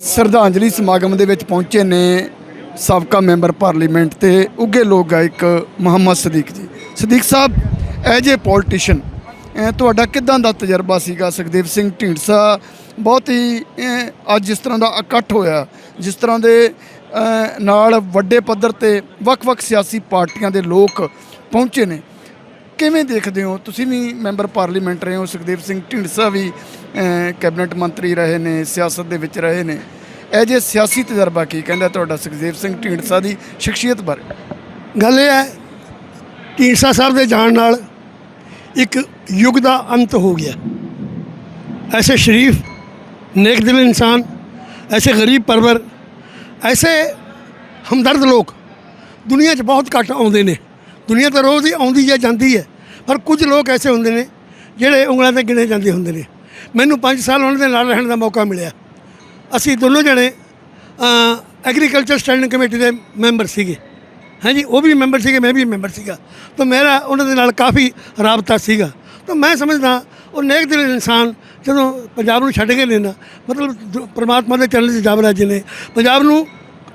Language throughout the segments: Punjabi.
ਸ਼ਰਧਾਂਜਲੀ ਸਮਾਗਮ ਦੇ ਵਿੱਚ ਪਹੁੰਚੇ ਨੇ ਸਾਬਕਾ ਮੈਂਬਰ ਪਾਰਲੀਮੈਂਟ ਤੇ ਉੱਗੇ ਲੋਕ ਗਾਇਕ Muhammad Sadiq ji. Sadiq Sahib as a politician ਤੁਹਾਡਾ ਕਿਦਾਂ ਦਾ ਤਜਰਬਾ ਸੀਗਾ? ਸੁਖਦੇਵ ਸਿੰਘ ਢੀਂਡਸਾ ਬਹੁਤ ਹੀ ਅਹ, ਅੱਜ ਜਿਸ ਤਰ੍ਹਾਂ ਦਾ ਇਕੱਠ ਹੋਇਆ ਜਿਸ ਤਰ੍ਹਾਂ ਦੇ ਅਹ, ਨਾਲ ਵੱਡੇ ਪੱਧਰ ਤੇ ਵੱਖ-ਵੱਖ ਸਿਆਸੀ ਪਾਰਟੀਆਂ ਦੇ ਲੋਕ ਪਹੁੰਚੇ ਨੇ। ਕਿਵੇਂ ਦੇਖਦੇ ਹੋ? ਤੁਸੀਂ ਵੀ ਮੈਂਬਰ ਪਾਰਲੀਮੈਂਟ ਰਹੇ ਹੋ, ਸੁਖਦੇਵ ਸਿੰਘ ਢਿੰਡਸਾ ਵੀ ਕੈਬਨਿਟ ਮੰਤਰੀ ਰਹੇ ਨੇ, ਸਿਆਸਤ ਦੇ ਵਿੱਚ ਰਹੇ ਨੇ। ਇਹ ਜੇ ਸਿਆਸੀ ਤਜਰਬਾ ਕੀ ਕਹਿੰਦਾ ਤੁਹਾਡਾ ਸੁਖਦੇਵ ਸਿੰਘ ਢੀਂਡਸਾ ਦੀ ਸ਼ਖਸੀਅਤ ਬਾਰੇ? ਗੱਲ ਇਹ ਹੈ, ਢੀਂਡਸਾ ਸਾਹਿਬ ਦੇ ਜਾਣ ਨਾਲ ਇੱਕ ਯੁੱਗ ਦਾ ਅੰਤ ਹੋ ਗਿਆ। ਐਸੇ ਸ਼ਰੀਫ ਨੇਕ ਦਿਲ ਇਨਸਾਨ, ਐਸੇ ਗਰੀਬ ਪਰਵਰ, ਐਸੇ ਹਮਦਰਦ ਲੋਕ ਦੁਨੀਆ 'ਚ ਬਹੁਤ ਘੱਟ ਆਉਂਦੇ ਨੇ। ਦੁਨੀਆ ਤਾਂ ਰੋਜ਼ ਹੀ ਆਉਂਦੀ ਹੈ ਜਾਂਦੀ ਹੈ, ਪਰ ਕੁਝ ਲੋਕ ਐਸੇ ਹੁੰਦੇ ਨੇ ਜਿਹੜੇ ਉਂਗਲਾਂ ਤੇ ਗਿਣੇ ਜਾਂਦੇ ਹੁੰਦੇ ਨੇ। ਮੈਨੂੰ 5 ਸਾਲ ਉਹਨਾਂ ਦੇ ਨਾਲ ਰਹਿਣ ਦਾ ਮੌਕਾ ਮਿਲਿਆ। ਅਸੀਂ ਦੋਨੋਂ ਜਣੇ ਐਗਰੀਕਲਚਰ ਸਟੈਂਡਿੰਗ ਕਮੇਟੀ ਦੇ ਮੈਂਬਰ ਸੀਗੇ। ਹਾਂਜੀ, ਉਹ ਵੀ ਮੈਂਬਰ ਸੀਗੇ, ਮੈਂ ਵੀ ਮੈਂਬਰ ਸੀਗਾ। ਤਾਂ ਮੇਰਾ ਉਹਨਾਂ ਦੇ ਨਾਲ ਕਾਫੀ ਰਾਬਤਾ ਸੀਗਾ। ਤਾਂ ਮੈਂ ਸਮਝਦਾ, ਉਹ ਨੇਕ ਦਿਲ ਇਨਸਾਨ, ਜਦੋਂ ਪੰਜਾਬ ਨੂੰ ਛੱਡ ਕੇ ਲੈਣਾ ਮਤਲਬ ਦ- ਪ੍ਰਮਾਤਮਾ ਦੇ ਚਰਨ 'ਚ ਜਾਬ ਰਾਜੇ ਨੇ। ਪੰਜਾਬ ਨੂੰ,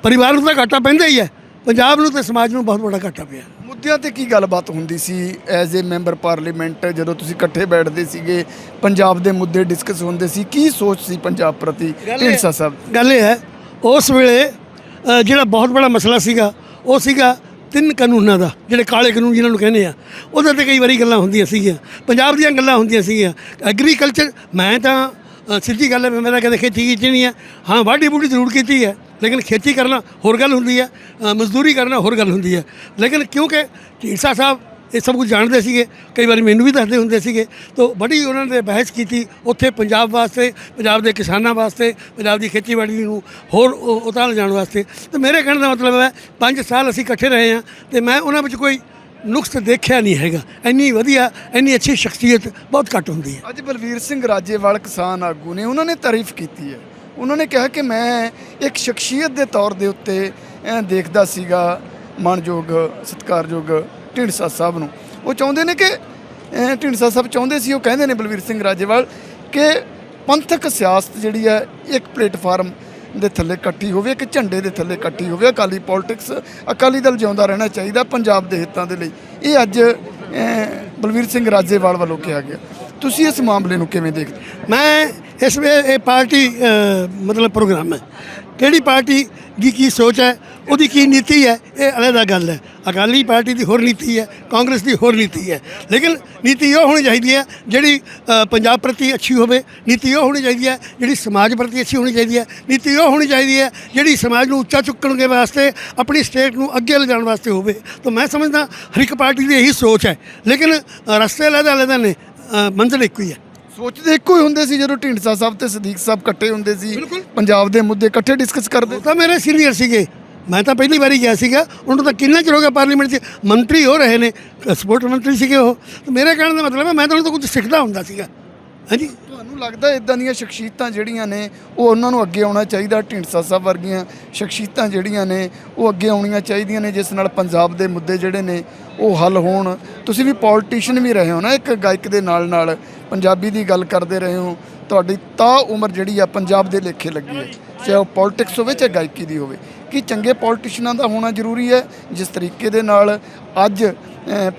ਪਰਿਵਾਰ ਨੂੰ ਤਾਂ ਘਾਟਾ ਪੈਂਦਾ ਹੀ ਹੈ। ਪੰਜਾਬ ਨੂੰ ਤੇ ਸਮਾਜ ਨੂੰ ਬਹੁਤ ਵੱਡਾ ਘਾਟਾ ਪਿਆ। ਮੁੱਦਿਆਂ ਤੇ ਕੀ ਗੱਲਬਾਤ ਹੁੰਦੀ ਸੀ? ਐਜ਼ ਏ ਮੈਂਬਰ ਪਾਰਲੀਮੈਂਟ ਜਦੋਂ ਤੁਸੀਂ ਇਕੱਠੇ ਬੈਠਦੇ ਸੀਗੇ ਪੰਜਾਬ ਦੇ ਮੁੱਦੇ ਡਿਸਕਸ ਹੁੰਦੇ ਸੀ ਕੀ ਸੋਚ ਸੀ ਪੰਜਾਬ ਪ੍ਰਤੀ? ਢੀਂਡਸਾ ਸਾਹਿਬ। ਗੱਲ ਇਹ ਹੈ ਉਸ ਵੇਲੇ ਅ, ਜਿਹੜਾ ਬਹੁਤ ਬੜਾ ਮਸਲਾ ਸੀਗਾ ਉਹ ਸੀਗਾ ਤਿੰਨ ਕਾਨੂੰਨਾਂ ਦਾ ਜਿਹੜੇ ਕਾਲੇ ਕਾਨੂੰਨ ਜਿਨ੍ਹਾਂ ਨੂੰ ਕਹਿੰਦੇ ਆ। ਉਹਦੇ ਤੇ ਕਈ ਵਾਰੀ ਗੱਲਾਂ ਹੁੰਦੀਆਂ ਸੀਗੀਆਂ। ਪੰਜਾਬ ਦੀਆਂ ਗੱਲਾਂ ਹੁੰਦੀਆਂ ਸੀਗੀਆਂ। ਐਗਰੀਕਲਚਰ ਮੈਂ ਤਾਂ ਅ, ਸਿੱਧੀ ਗੱਲ ਹੈ ਮੈਂ ਮੇਰਾ ਕਦੇ ਖੇਤੀ ਕੀਤੀ ਨਹੀਂ ਹੈ। ਹਾਂ ਵਾਢੀ ਬੂਢੀ ਜ਼ਰੂਰ ਕੀਤੀ ਹੈ। ਲੇਕਿਨ ਖੇਤੀ ਕਰਨਾ ਹੋਰ ਗੱਲ ਹੁੰਦੀ ਹੈ ਮਜ਼ਦੂਰੀ ਕਰਨਾ ਹੋਰ ਗੱਲ ਹੁੰਦੀ ਹੈ। ਲੇਕਿਨ ਕਿਉਂਕਿ ਢੀਂਡਸਾ ਸਾਹਿਬ ਇਹ ਸਭ ਕੁਝ ਜਾਣਦੇ ਸੀਗੇ, ਕਈ ਵਾਰੀ ਮੈਨੂੰ ਵੀ ਦੱਸਦੇ ਹੁੰਦੇ ਸੀਗੇ, ਤਾਂ ਬੜੀ ਉਹਨਾਂ ਨੇ ਬਹਿਸ ਕੀਤੀ ਉੱਥੇ ਪੰਜਾਬ ਵਾਸਤੇ, ਪੰਜਾਬ ਦੇ ਕਿਸਾਨਾਂ ਵਾਸਤੇ, ਪੰਜਾਬ ਦੀ ਖੇਤੀਬਾੜੀ ਨੂੰ ਹੋਰ ਉ- ਉਤਾਰ ਜਾਣ ਵਾਸਤੇ। ਤੇ ਮੇਰੇ ਕਹਿਣ ਦਾ ਮਤਲਬ ਹੈ 5 ਸਾਲ ਅਸੀਂ ਇਕੱਠੇ ਰਹੇ ਹਾਂ ਤੇ ਮੈਂ ਉਹਨਾਂ ਵਿੱਚ ਕੋਈ ਨੁਕਸ ਦੇਖਿਆ ਨਹੀਂ ਹੈਗਾ। ਇੰਨੀ ਵਧੀਆ, ਇੰਨੀ ਅੱਛੀ ਸ਼ਖਸੀਅਤ ਬਹੁਤ ਘੱਟ ਹੁੰਦੀ ਹੈ। ਅੱਜ ਬਲਵੀਰ ਸਿੰਘ ਰਾਜੇਵਾਲ ਕਿਸਾਨ ਆਗੂ ਨੇ, ਉਹਨਾਂ ਨੇ ਤਾਰੀਫ ਕੀਤੀ ਹੈ। ਉਹਨਾਂ ਨੇ ਕਿਹਾ ਕਿ ਮੈਂ ਇੱਕ ਸ਼ਖਸੀਅਤ ਦੇ ਤੌਰ ਦੇ ਉੱਤੇ ਦੇਖਦਾ ਸੀਗਾ ਮਾਣਯੋਗ ਸਤਿਕਾਰਯੋਗ ਢੀਂਡਸਾ ਸਾਹਿਬ ਨੂੰ। ਉਹ ਚਾਹੁੰਦੇ ਨੇ ਕਿ ਅਹ, ਢੀਂਡਸਾ ਸਾਹਿਬ ਚਾਹੁੰਦੇ ਸੀ ਉਹ ਕਹਿੰਦੇ ਨੇ ਬਲਵੀਰ ਸਿੰਘ ਰਾਜੇਵਾਲ ਕਿ ਪੰਥਕ ਸਿਆਸਤ ਜਿਹੜੀ ਹੈ ਇੱਕ ਪਲੇਟਫਾਰਮ ਦੇ ਥੱਲੇ ਇਕੱਠੀ ਹੋਵੇ ਇੱਕ ਝੰਡੇ ਦੇ ਥੱਲੇ ਇਕੱਠੀ ਹੋਵੇ। ਅਕਾਲੀ ਪੋਲਿਟਿਕਸ ਅਕਾਲੀ ਦਲ ਜਿਉਂਦਾ ਰਹਿਣਾ ਚਾਹੀਦਾ ਪੰਜਾਬ ਦੇ ਹਿੱਤਾਂ ਦੇ ਲਈ। ਇਹ ਅੱਜ ਅਹ, ਬਲਵੀਰ ਸਿੰਘ ਰਾਜੇਵਾਲ ਵੱਲੋਂ ਕਿਹਾ ਗਿਆ। ਤੁਸੀਂ ਇਸ ਮਾਮਲੇ ਨੂੰ ਕਿਵੇਂ ਦੇਖਦੇ? ਹੋ? ਮੈਂ ਇਸ ਵੇ ਇਹ ਪਾਰਟੀ ਮਤਲਬ ਪ੍ਰੋਗਰਾਮ ਹੈ। ਕਿਹੜੀ ਪਾਰਟੀ ਦੀ ਕੀ ਸੋਚ ਹੈ, ਉਹਦੀ ਕੀ ਨੀਤੀ ਹੈ, ਇਹ ਅਲੱਗ ਗੱਲ ਹੈ। ਅਕਾਲੀ ਪਾਰਟੀ ਦੀ ਹੋਰ ਨੀਤੀ ਹੈ, ਕਾਂਗਰਸ ਦੀ ਹੋਰ ਨੀਤੀ ਹੈ। ਲੇਕਿਨ ਨੀਤੀ ਉਹ ਹੋਣੀ ਚਾਹੀਦੀ ਹੈ ਜਿਹੜੀ ਪੰਜਾਬ ਪ੍ਰਤੀ ਅੱਛੀ ਹੋਵੇ, ਨੀਤੀ ਉਹ ਹੋਣੀ ਚਾਹੀਦੀ ਹੈ ਜਿਹੜੀ ਸਮਾਜ ਪ੍ਰਤੀ ਅੱਛੀ ਹੋਣੀ ਚਾਹੀਦੀ ਹੈ। ਨੀਤੀ ਉਹ ਹੋਣੀ ਚਾਹੀਦੀ ਹੈ ਜਿਹੜੀ ਸਮਾਜ ਨੂੰ ਉੱਚਾ ਚੁੱਕਣ ਦੇ ਵਾਸਤੇ, ਆਪਣੀ ਸਟੇਟ ਨੂੰ ਅੱਗੇ ਲਿਜਾਣ ਵਾਸਤੇ ਹੋਵੇ। ਤਾਂ ਮੈਂ ਸਮਝਦਾ ਹਰ ਇੱਕ ਪਾਰਟੀ ਦੀ ਇਹੀ ਸੋਚ ਹੈ। ਲੇਕਿਨ ਰਸਤੇ ਅਲੱਗ ਅਲੱਗ ਨੇ ਮੰਜ਼ਿਲ ਇੱਕੋ ਹੀ ਹੈ। ਸੋਚਦੇ ਇੱਕੋ ਹੀ ਹੁੰਦੇ ਸੀ ਜਦੋਂ ਢੀਂਡਸਾ ਸਾਹਿਬ ਤੇ ਸਦੀਕ ਸਾਹਿਬ ਇਕੱਠੇ ਹੁੰਦੇ ਸੀ। ਬਿਲਕੁਲ। ਪੰਜਾਬ ਦੇ ਮੁੱਦੇ ਇਕੱਠੇ ਡਿਸਕਸ ਕਰਦੇ। ਉਹ ਤਾਂ ਮੇਰੇ ਸੀਨੀਅਰ ਸੀਗੇ। ਮੈਂ ਤਾਂ ਪਹਿਲੀ ਵਾਰੀ ਗਿਆ ਸੀਗਾ। ਉਹਨਾਂ ਤਾਂ ਕਿੰਨਾ ਚਿਰ ਹੋ ਗਿਆ ਪਾਰਲੀਮੈਂਟ 'ਚ ਮੰਤਰੀ ਹੋ ਰਹੇ ਨੇ। ਸਪੋਰਟ ਮੰਤਰੀ ਸੀਗੇ ਉਹ। ਤੇ ਮੇਰੇ ਕਹਿਣ ਦਾ ਮਤਲਬ ਹੈ ਮੈਂ ਤਾਂ ਉਹਨਾਂ ਤੋਂ ਕੁਝ ਸਿੱਖਦਾ ਹੁੰਦਾ ਸੀਗਾ। ਹਾਂਜੀ? ਤੁਹਾਨੂੰ ਲੱਗਦਾ ਇਦਾਂ ਦੀਆਂ ਸ਼ਖਸੀਅਤਾਂ ਜਿਹੜੀਆਂ ਨੇ ਉਹ ਉਹਨਾਂ ਨੂੰ ਅੱਗੇ ਆਉਣਾ ਚਾਹੀਦਾ? ਢੀਂਡਸਾ ਸਾਹਿਬ ਵਰਗੀਆਂ ਸ਼ਖਸੀਅਤਾਂ ਜਿਹੜੀਆਂ ਨੇ ਉਹ ਅੱਗੇ ਆਉਣੀਆਂ ਚਾਹੀਦੀਆਂ ਨੇ ਜਿਸ ਨਾਲ ਪੰਜਾਬ ਦੇ ਮੁੱਦੇ ਜਿਹੜੇ ਨੇ ਉਹ ਹੱਲ ਹੋਣ। ਤੁਸੀਂ ਵੀ ਪੋਲੀਟੀਸ਼ੀਅਨ ਵੀ ਰਹੇ ਹੋ ਨਾ ਇੱਕ ਗਾਇਕ ਦੇ ਨਾਲ ਨਾਲ ਪੰਜਾਬੀ ਦੀ ਗੱਲ ਕਰਦੇ ਰਹੇ ਹੋ, ਤੁਹਾਡੀ ਤਾਂ ਉਮਰ ਜਿਹੜੀ ਆ ਪੰਜਾਬ ਦੇ ਲੇਖੇ ਲੱਗੀ ਹੈ, ਚਾਹੇ ਉਹ ਪੋਲਿਟਿਕਸ ਹੋਵੇ ਚਾਹੇ ਗਾਇਕੀ ਦੀ ਹੋਵੇ। ਕਿ ਚੰਗੇ ਪੋਲੀਟੀਸ਼ੀਅਨਾਂ ਦਾ ਹੋਣਾ ਜ਼ਰੂਰੀ ਹੈ? ਜਿਸ ਤਰੀਕੇ ਦੇ ਨਾਲ ਅੱਜ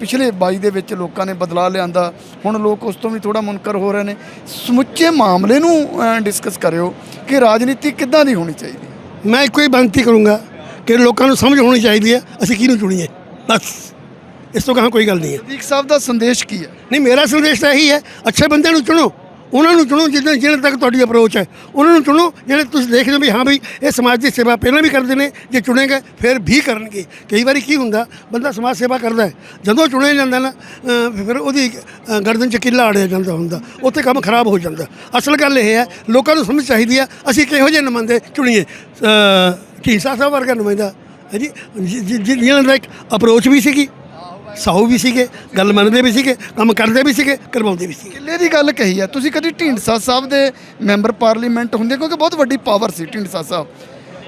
ਪਿਛਲੇ 22 ਦੇ ਵਿੱਚ ਲੋਕਾਂ ਨੇ ਬਦਲਾਅ ਲਿਆਂਦਾ, ਹੁਣ ਲੋਕ ਉਸ ਤੋਂ ਵੀ ਥੋੜਾ ਮੁਨਕਰ ਹੋ ਰਹੇ ਨੇ। ਸਮੁੱਚੇ ਮਾਮਲੇ ਨੂੰ ਡਿਸਕਸ ਕਰਿਓ ਕਿ ਰਾਜਨੀਤੀ ਕਿੱਦਾਂ ਦੀ ਹੋਣੀ ਚਾਹੀਦੀ ਮੈਂ ਇੱਕੋ ਹੀ ਬੇਨਤੀ ਕਰੂੰਗਾ ਕਿ ਲੋਕਾਂ ਨੂੰ ਸਮਝ ਹੋਣੀ ਚਾਹੀਦੀ ਹੈ, ਅਸੀਂ ਕਿਹਨੂੰ ਚੁਣੀਏ? ਬਸ। ਇਸ ਤੋਂ ਕਹਾਂ ਕੋਈ ਗੱਲ ਨਹੀਂ ਹੈ। ਸਦੀਕ ਸਾਹਿਬ ਦਾ ਸੰਦੇਸ਼ ਕੀ ਹੈ? ਨਹੀਂ ਮੇਰਾ ਸੰਦੇਸ਼ ਤਾਂ ਇਹੀ ਹੈ ਅੱਛੇ ਬੰਦਿਆਂ ਨੂੰ ਚੁਣੋ। ਉਹਨਾਂ ਨੂੰ ਚੁਣੋ ਜਿਹਦੇ ਜਿਹਨੇ ਤੱਕ ਤੁਹਾਡੀ ਅਪਰੋਚ ਹੈ। ਉਹਨਾਂ ਨੂੰ ਚੁਣੋ ਜਿਹੜੇ ਤੁਸੀਂ ਦੇਖਦੇ ਹੋ ਵੀ ਹਾਂ ਵੀ ਇਹ ਸਮਾਜ ਦੀ ਸੇਵਾ ਪਹਿਲਾਂ ਵੀ ਕਰਦੇ ਨੇ ਜੇ ਚੁਣੇਗੇ ਫਿਰ ਵੀ ਕਰਨਗੇ। ਕਈ ਵਾਰੀ ਕੀ ਹੁੰਦਾ ਬੰਦਾ ਸਮਾਜ ਸੇਵਾ ਕਰਦਾ ਹੈ। ਜਦੋਂ ਚੁਣਿਆ ਜਾਂਦਾ ਨਾ ਫਿਰ ਉਹਦੀ ਗਰਦਨ 'ਚ ਕਿੱਲਾ ਅੜਿਆ ਜਾਂਦਾ ਹੁੰਦਾ। ਉੱਥੇ ਕੰਮ ਖਰਾਬ ਹੋ ਜਾਂਦਾ। ਅਸਲ ਗੱਲ ਇਹ ਹੈ ਲੋਕਾਂ ਨੂੰ ਸਮਝ ਚਾਹੀਦੀ ਹੈ ਅਸੀਂ ਕਿਹੋ ਜਿਹੇ ਨੁਮਾਇੰਦੇ ਚੁਣੀਏ। ਢੀਂਸਾ ਸਾਹਿਬ ਵਰਗਾ ਨੁਮਾਇੰਦਾ ਹੈ ਜੀ ਜਿ- ਜਿ- ਜਿ- ਜਿਹਨਾਂ ਦਾ ਇੱਕ ਅਪਰੋਚ ਵੀ ਸੀਗੀ। ਸਾਊ ਵੀ ਸੀਗੇ, ਗੱਲ ਮੰਨਦੇ ਵੀ ਸੀਗੇ, ਕੰਮ ਕਰਦੇ ਵੀ ਸੀਗੇ, ਕਰਵਾਉਂਦੇ ਵੀ ਸੀਗੇ। ਕਿੱਲੇ ਦੀ ਗੱਲ ਕਹੀ ਹੈ ਤੁਸੀਂ ਕਦੀ ਢੀਂਡਸਾ ਸਾਹਿਬ ਦੇ ਮੈਂਬਰ ਪਾਰਲੀਮੈਂਟ ਹੁੰਦੇ, ਕਿਉਂਕਿ ਬਹੁਤ ਵੱਡੀ ਪਾਵਰ ਸੀ ਢੀਂਡਸਾ ਸਾਹਿਬ।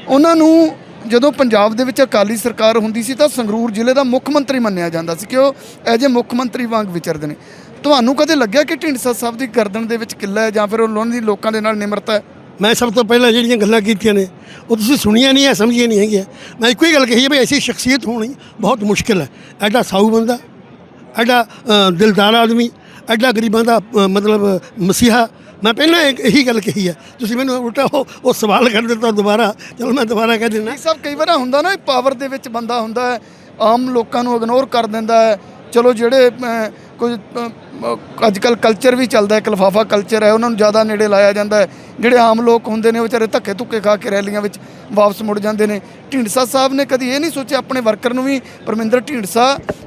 ਉਹਨਾਂ ਨੂੰ ਜਦੋਂ ਪੰਜਾਬ ਦੇ ਵਿੱਚ ਅਕਾਲੀ ਸਰਕਾਰ ਹੁੰਦੀ ਸੀ, ਤਾਂ ਸੰਗਰੂਰ ਜ਼ਿਲ੍ਹੇ ਦਾ ਮੁੱਖ ਮੰਤਰੀ ਮੰਨਿਆ ਜਾਂਦਾ ਸੀ ਕਿ ਉਹ ਐਜ ਏ ਮੁੱਖ ਮੰਤਰੀ ਵਾਂਗ ਵਿਚਰਦੇ ਨੇ। ਤੁਹਾਨੂੰ ਕਦੇ ਲੱਗਿਆ ਕਿ ਢੀਂਡਸਾ ਸਾਹਿਬ ਦੀ ਗਰਦਨ ਦੇ ਵਿੱਚ ਕਿੱਲਾ ਹੈ ਜਾਂ ਫਿਰ ਉਹਨਾਂ ਦੀ ਲੋਕਾਂ ਦੇ ਨਾਲ ਨਿਮਰਤਾ ਹੈ? ਮੈਂ ਸਭ ਤੋਂ ਪਹਿਲਾਂ ਜਿਹੜੀਆਂ ਗੱਲਾਂ ਕੀਤੀਆਂ ਨੇ, ਉਹ ਤੁਸੀਂ ਸੁਣੀਆਂ ਨਹੀਂ ਹੈ, ਸਮਝੀਆਂ ਨਹੀਂ ਹੈਗੀਆਂ। ਮੈਂ ਇੱਕੋ ਹੀ ਗੱਲ ਕਹੀ ਹੈ ਵੀ ਐਸੀ ਸ਼ਖਸੀਅਤ ਹੋਣੀ ਬਹੁਤ ਮੁਸ਼ਕਿਲ ਹੈ। ਐਡਾ ਸਾਊ ਬੰਦਾ, ਐਡਾ ਦਿਲਦਾਰ ਆਦਮੀ, ਐਡਾ ਗਰੀਬਾਂ ਦਾ ਮਤਲਬ ਮਸੀਹਾ। ਮੈਂ ਪਹਿਲਾਂ ਇਹੀ ਗੱਲ ਕਹੀ ਹੈ, ਤੁਸੀਂ ਮੈਨੂੰ ਉਲਟਾ ਉਹ ਉਹ ਸਵਾਲ ਕਰ ਦਿੱਤਾ ਦੁਬਾਰਾ। ਚਲੋ ਮੈਂ ਦੁਬਾਰਾ ਕਹਿ ਦਿੰਦਾ। ਇਹ ਸਭ ਕਈ ਵਾਰ ਹੁੰਦਾ ਨਾ ਪਾਵਰ ਦੇ ਵਿੱਚ ਬੰਦਾ ਹੁੰਦਾ ਹੈ, ਆਮ ਲੋਕਾਂ ਨੂੰ ਇਗਨੋਰ ਕਰ ਦਿੰਦਾ ਹੈ ਚਲੋ ਜਿਹੜੇ ਅਮ, ਕੁਝ ਅੱਜ ਕੱਲ ਕਲਚਰ ਵੀ ਚੱਲਦਾ ਹੈ ਕਲਫਾਫਾ ਕਲਚਰ ਹੈ ਉਹਨਾਂ ਨੂੰ ਜ਼ਿਆਦਾ ਨੇੜੇ ਲਾਇਆ ਜਾਂਦਾ ਹੈ। ਜਿਹੜੇ ਆਮ ਲੋਕ ਹੁੰਦੇ ਨੇ ਵਿਚਾਰੇ ਧੱਕੇ ਧੁੱਕੇ ਖਾ ਕੇ ਰੈਲੀਆਂ ਵਿੱਚ ਵਾਪਸ ਮੁੜ ਜਾਂਦੇ ਨੇ। ਢੀਂਡਸਾ ਸਾਹਿਬ ਨੇ ਕਦੀ ਇਹ ਨਹੀਂ ਸੋਚਿਆ ਆਪਣੇ ਵਰਕਰ ਨੂੰ ਵੀ ਪਰਮਿੰਦਰ ਢੀਂਡਸਾ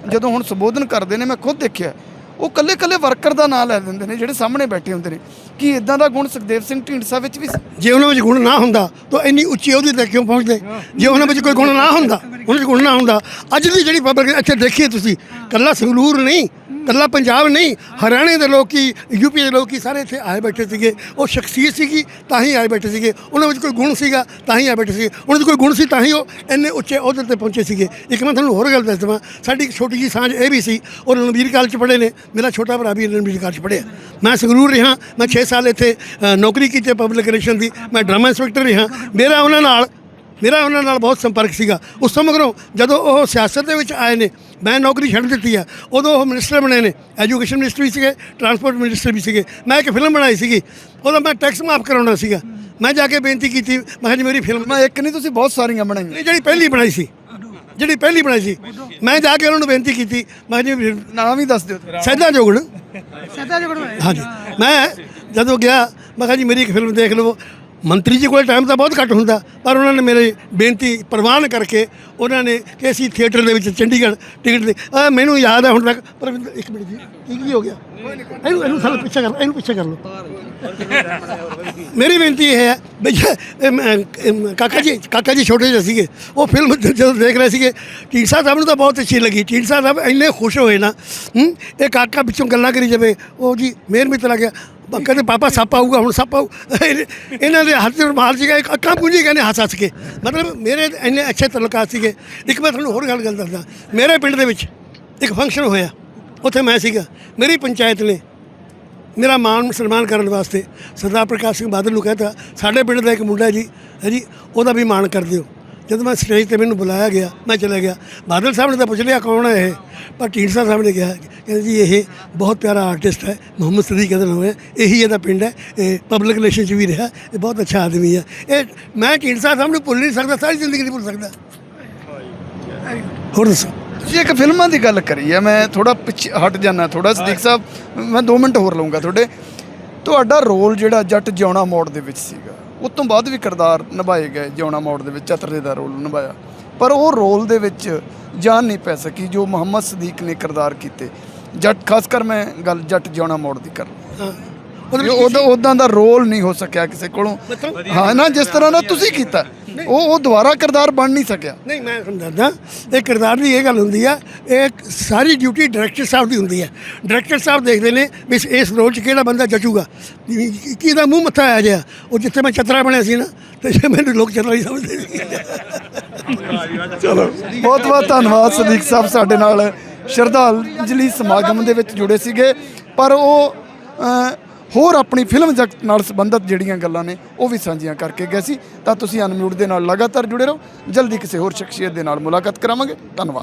ਜਦੋਂ ਹੁਣ ਸੰਬੋਧਨ ਕਰਦੇ ਨੇ ਮੈਂ ਖੁਦ ਦੇਖਿਆ। ਉਹ ਕੱਲੇ ਕੱਲੇ ਵਰਕਰ ਦਾ ਨਾਂ ਲੈ ਦਿੰਦੇ ਨੇ, ਜਿਹੜੇ ਸਾਹਮਣੇ ਬੈਠੇ ਹੁੰਦੇ ਨੇ। ਕਿ ਇਦਾਂ ਦਾ ਗੁਣ ਸੁਖਦੇਵ ਸਿੰਘ ਢੀਂਡਸਾ ਵਿੱਚ ਵੀ ਸੀ? ਜੇ ਉਹਨਾਂ ਵਿੱਚ ਗੁਣ ਨਾ ਹੁੰਦਾ, ਤਾਂ ਇੰਨੀ ਉੱਚੀ ਅਹੁਦੇ ਤੇ ਕਿਉਂ ਪਹੁੰਚਦੇ? ਜੇ ਉਹਨਾਂ ਵਿੱਚ ਕੋਈ ਗੁਣ ਨਾ ਹੁੰਦਾ, ਉਹਨਾਂ ਵਿੱਚ ਗੁਣ ਨਾ ਹੁੰਦਾ। ਅੱਜ ਦੀ ਜਿਹੜੀ ਪਬਲਿਕ ਇੱਥੇ ਦੇਖੀਏ ਤੁਸੀਂ, ਕੱਲਾ ਸੰਗਰੂਰ ਨਹੀਂ ਕੱਲਾ ਪੰਜਾਬ ਨਹੀਂ, ਹਰਿਆਣੇ ਦੇ ਲੋਕ ਲੋਕੀ ਯੂਪੀ ਦੇ ਲੋਕ ਹੀ ਸਾਰੇ ਇੱਥੇ ਆਏ ਬੈਠੇ ਸੀਗੇ। ਉਹ ਸ਼ਖਸੀਅਤ ਸੀਗੀ, ਤਾਂ ਹੀ ਆਏ ਬੈਠੇ ਸੀਗੇ। ਉਹਨਾਂ ਵਿੱਚ ਕੋਈ ਗੁਣ ਸੀਗਾ, ਤਾਂ ਹੀ ਆਏ ਬੈਠੇ ਸੀਗੇ। ਉਹਨਾਂ ਦੇ ਕੋਈ ਗੁਣ ਸੀ, ਤਾਂ ਹੀ ਉਹ ਇੰਨੇ ਉੱਚੇ ਅਹੁਦੇ ਤੇ ਪਹੁੰਚੇ ਸੀਗੇ। ਇੱਕ ਮੈਂ ਤੁਹਾਨੂੰ ਹੋਰ ਗੱਲ ਦੱਸ ਦੇਵਾਂ। ਸਾਡੀ ਇੱਕ ਛੋਟੀ ਜੀ ਸਾਂਝ ਇਹ ਵੀ ਸੀ, ਉਹ ਰਣਵੀਰ ਕਾਲਜ 'ਚ ਪੜ੍ਹੇ ਨੇ। ਮੇਰਾ ਛੋਟਾ ਭਰਾ ਵੀ ਰਣਵੀਰ ਕਾਲਜ 'ਚ ਪੜ੍ਹਿਆ। ਮੈਂ ਸੰਗਰੂਰ ਰਿਹਾ, ਮੈਂ 6 ਸਾਲ ਇੱਥੇ ਨੌਕਰੀ ਕੀਤੀ ਪਬਲਿਕ ਰਿਲੇਸ਼ਨ ਦੀ। ਮੈਂ ਡਰਾਮਾ ਇੰਸਪੈਕਟਰ ਰਿਹਾ। ਮੇਰਾ ਉਹਨਾਂ ਨਾਲ ਮੇਰਾ ਉਹਨਾਂ ਨਾਲ ਬਹੁਤ ਸੰਪਰਕ ਸੀਗਾ। ਉਸ ਤੋਂ ਮਗਰੋਂ ਜਦੋਂ ਉਹ ਸਿਆਸਤ ਦੇ ਵਿੱਚ ਆਏ ਨੇ ਮੈਂ ਨੌਕਰੀ ਛੱਡ ਦਿੱਤੀ ਆ। ਉਦੋਂ ਉਹ ਮਿਨਿਸਟਰ ਬਣੇ ਨੇ ਐਜੂਕੇਸ਼ਨ ਮਿਨਿਸਟਰ ਵੀ ਸੀਗੇ ਟਰਾਂਸਪੋਰਟ ਮਿਨਿਸਟਰ ਵੀ ਸੀਗੇ। ਮੈਂ ਇੱਕ ਫਿਲਮ ਬਣਾਈ ਸੀਗੀ। ਉਦੋਂ ਮੈਂ ਟੈਕਸ ਮਾਫ ਕਰਾਉਣਾ ਸੀਗਾ। ਮੈਂ ਜਾ ਕੇ ਬੇਨਤੀ ਕੀਤੀ ਮੈਂ ਕਿਹਾ ਜੀ ਮੇਰੀ ਫਿਲਮ ਮੈਂ ਇੱਕ ਨਹੀਂ ਤੁਸੀਂ ਬਹੁਤ ਸਾਰੀਆਂ ਬਣਾਈਆਂ। ਜਿਹੜੀ ਪਹਿਲੀ ਬਣਾਈ ਸੀ। ਜਿਹੜੀ ਪਹਿਲੀ ਬਣਾਈ ਸੀ। ਮੈਂ ਜਾ ਕੇ ਉਹਨਾਂ ਨੂੰ ਬੇਨਤੀ ਕੀਤੀ ਮੈਂ ਕਿਹਾ ਜੀ ਨਾਮ ਹੀ ਦੱਸ ਦਿਓ। ਸੈਦਾ ਜੋਗਣ। ਹਾਂਜੀ। ਮੈਂ ਜਦੋਂ ਗਿਆ ਮੈਂ ਕਿਹਾ ਜੀ ਮੇਰੀ ਇੱਕ ਫਿਲਮ ਦੇਖ ਲਵੋ। ਮੰਤਰੀ ਜੀ ਕੋਲ ਟਾਈਮ ਤਾਂ ਬਹੁਤ ਘੱਟ ਹੁੰਦਾ, ਪਰ ਉਹਨਾਂ ਨੇ ਮੇਰੀ ਬੇਨਤੀ ਪ੍ਰਵਾਨ ਕਰਕੇ ਉਹਨਾਂ ਨੇ ਕਿ ਅਸੀਂ ਥੀਏਟਰ ਦੇ ਵਿੱਚ ਚੰਡੀਗੜ੍ਹ ਟਿਕਟ ਦੇ ਆ ਮੈਨੂੰ ਯਾਦ ਹੈ ਹੁਣ ਤੱਕ, ਪਰ ਇੱਕ ਮਿੰਟ ਜੀ, ਕੀ ਕੀ ਹੋ ਗਿਆ? ਇਹਨੂੰ ਇਹਨੂੰ ਸਾਲਾ ਪਿੱਛੇ ਕਰ ਇਹਨੂੰ ਪਿੱਛੇ ਕਰ ਲਓ। ਮੇਰੀ ਬੇਨਤੀ ਇਹ ਹੈ ਵੀ ਕਾਕਾ ਜੀ ਕਾਕਾ ਜੀ ਛੋਟੇ ਜਿਹੇ ਸੀਗੇ, ਉਹ ਫਿਲਮ ਜਦੋਂ ਦੇਖ ਰਹੇ ਸੀਗੇ, ਢੀਂਡਸਾ ਸਾਹਿਬ ਨੂੰ ਤਾਂ ਬਹੁਤ ਅੱਛੀ ਲੱਗੀ। ਢੀਂਡਸਾ ਸਾਹਿਬ ਇੰਨੇ ਖੁਸ਼ ਹੋਏ ਨਾ ਇਹ ਕਾਕਾ ਪਿੱਛੋਂ ਗੱਲਾਂ ਕਰੀ ਜਾਵੇ, ਉਹ ਜੀ ਮੇਰ ਮਿੱਤ ਲੱਗ ਗਿਆ। ਬ- ਕਹਿੰਦੇ ਪਾਪਾ ਸੱਪ ਆਊਗਾ, ਹੁਣ ਸੱਪ ਆਊ, ਇਹ, ਇਹਨਾਂ ਦੇ ਹੱਥ 'ਚ ਰੁਮਾਲ ਸੀਗਾ, ਇੱਕ ਅੱਖਾਂ ਪੂੰਝੀ ਕਹਿੰਦੇ ਹੱਸ ਹੱਸ ਕੇ। ਮਤਲਬ ਮੇਰੇ ਇੰਨੇ ਅੱਛੇ ਤਲਕਾ ਸੀਗੇ। ਇੱਕ ਮੈਂ ਤੁਹਾਨੂੰ ਹੋਰ ਗੱਲ ਗੱਲ ਦੱਸਦਾ। ਮੇਰੇ ਪਿੰਡ ਦੇ ਵਿੱਚ ਇੱਕ ਫੰਕਸ਼ਨ ਹੋਇਆ। ਉੱਥੇ ਮੈਂ ਸੀਗਾ। ਮੇਰੀ ਪੰਚਾਇਤ ਨੇ ਮੇਰਾ ਮਾਣ ਸਨਮਾਨ ਕਰਨ ਵਾਸਤੇ ਸਰਦਾਰ ਪ੍ਰਕਾਸ਼ ਸਿੰਘ ਬਾਦਲ ਨੂੰ ਕਹਿੰਦਾ ਸਾਡੇ ਪਿੰਡ ਦਾ ਇੱਕ ਮੁੰਡਾ ਜੀ, ਹੈ ਜੀ, ਉਹਦਾ ਵੀ ਮਾਣ ਕਰ ਦਿਓ। ਜਦੋਂ ਮੈਂ ਸਟੇਜ ਤੇ ਮੈਨੂੰ ਬੁਲਾਇਆ ਗਿਆ ਮੈਂ ਚਲਾ ਗਿਆ। ਬਾਦਲ ਸਾਹਿਬ ਨੇ ਤਾਂ ਪੁੱਛ ਲਿਆ ਕੌਣ ਹੈ ਇਹ? ਪਰ ਢੀਂਡਸਾ ਸਾਹਿਬ ਨੇ ਕਿਹਾ ਕਹਿੰਦੇ ਜੀ ਇਹ ਬਹੁਤ ਪਿਆਰਾ ਆਰਟਿਸਟ ਹੈ ਮੁਹੰਮਦ ਸਦੀਕ ਇਹਦਾ ਨਾਮ ਹੈ ਇਹੀ ਇਹਦਾ ਪਿੰਡ ਹੈ ਇਹ ਪਬਲਿਕ ਰਿਲੇਸ਼ਨ ਚ ਵੀ ਰਿਹਾ ਇਹ ਬਹੁਤ ਅੱਛਾ ਆਦਮੀ ਹੈ। ਇਹ ਮੈਂ ਢੀਂਡਸਾ ਸਾਹਿਬ ਨੂੰ ਭੁੱਲ ਨਹੀਂ ਸਕਦਾ ਸਾਰੀ ਜ਼ਿੰਦਗੀ ਨਹੀਂ ਭੁੱਲ ਸਕਦਾ। ਹੋਰ ਦੱਸੋ। ਤੁਸੀਂ ਇੱਕ ਫਿਲਮਾਂ ਦੀ ਗੱਲ ਕਰੀ ਹੈ ਮੈਂ ਥੋੜਾ ਪਿੱਛੇ ਹਟ ਜਾਣਾ ਥੋੜਾ ਸਦੀਕ ਸਾਹਿਬ ਮੈਂ 2 ਮਿੰਟ ਹੋਰ ਲਵਾਂਗਾ ਤੁਹਾਡੇ। ਤੁਹਾਡਾ ਰੋਲ ਜਿਹੜਾ ਜੱਟ ਜਿਉਣਾ ਮੋੜ ਦੇ ਵਿੱਚ ਸੀਗਾ ਉਸ ਤੋਂ ਬਾਅਦ ਵੀ ਕਿਰਦਾਰ ਨਿਭਾਏ ਗਏ ਜਿਉਣਾ ਮੋੜ ਦੇ ਵਿੱਚ ਚਤਰੇ ਦਾ ਰੋਲ ਨਿਭਾਇਆ। ਪਰ ਉਹ ਰੋਲ ਦੇ ਵਿੱਚ ਜਾਨ ਨਹੀਂ ਪੈ ਸਕੀ ਜੋ ਮੁਹੰਮਦ ਸਦੀਕ ਨੇ ਕਿਰਦਾਰ ਕੀਤੇ। ਜੱਟ ਖਾਸ ਕਰ ਮੈਂ ਗੱਲ ਜੱਟ ਜਿਉਣਾ ਮੋੜ ਦੀ ਕਰ ਉਹਦੇ ਉਹਦਾ ਉਦਾਂ ਦਾ ਰੋਲ ਨਹੀਂ ਹੋ ਸਕਿਆ ਕਿਸੇ ਕੋਲੋਂ। ਹਾਂ ਨਾ ਜਿਸ ਤਰ੍ਹਾਂ ਦਾ ਤੁਸੀਂ ਕੀਤਾ। ਉਹ ਉਹ ਦੁਬਾਰਾ ਕਿਰਦਾਰ ਬਣ ਨਹੀਂ ਸਕਿਆ। ਨਹੀਂ ਮੈਂ ਸਮਝਦਾ ਇਹ ਕਿਰਦਾਰ ਦੀ ਇਹ ਗੱਲ ਹੁੰਦੀ ਆ ਇਹ ਸਾਰੀ ਡਿਊਟੀ ਡਾਇਰੈਕਟਰ ਸਾਹਿਬ ਦੀ ਹੁੰਦੀ ਹੈ ਡਾਇਰੈਕਟਰ ਸਾਹਿਬ ਦੇਖਦੇ ਨੇ ਵੀ ਇਸ- ਰੋਲ 'ਚ ਕਿਹੜਾ ਬੰਦਾ ਜਚੂਗਾ। ਕਿਹਦਾ ਮੂੰਹ ਮੱਥਾ ਆ ਗਿਆ ਉਹ ਜਿੱਥੇ ਮੈਂ ਚਤਰਾ ਬਣਿਆ ਸੀ ਨਾ ਤੇ ਮੈਨੂੰ ਲੋਕ ਚਤਰਾ ਹੀ ਸਮਝਦੇ ਸੀ। ਚਲੋ ਬਹੁਤ ਬਹੁਤ ਧੰਨਵਾਦ ਸਦੀਕ ਸਾਹਿਬ ਸਾਡੇ ਨਾਲ। ਸ਼ਰਧਾਂਜਲੀ ਸਮਾਗਮ ਦੇ ਵਿੱਚ ਜੁੜੇ ਸੀਗੇ ਪਰ ਉਹ ਹੋਰ ਆਪਣੀ ਫਿਲਮ ਜਗਤ ਨਾਲ ਸੰਬੰਧਿਤ ਜਿਹੜੀਆਂ ਗੱਲਾਂ ਨੇ, ਉਹ ਵੀ ਸਾਂਝੀਆਂ ਕਰਕੇ ਗਏ ਸੀ। ਤਾਂ ਤੁਸੀਂ ਅਨਮਿਊਟ ਦੇ ਨਾਲ ਲਗਾਤਾਰ ਜੁੜੇ ਰਹੋ। ਜਲਦੀ ਕਿਸੇ ਹੋਰ ਸ਼ਖਸੀਅਤ ਦੇ ਨਾਲ ਮੁਲਾਕਾਤ ਕਰਾਵਾਂਗੇ। ਧੰਨਵਾਦ।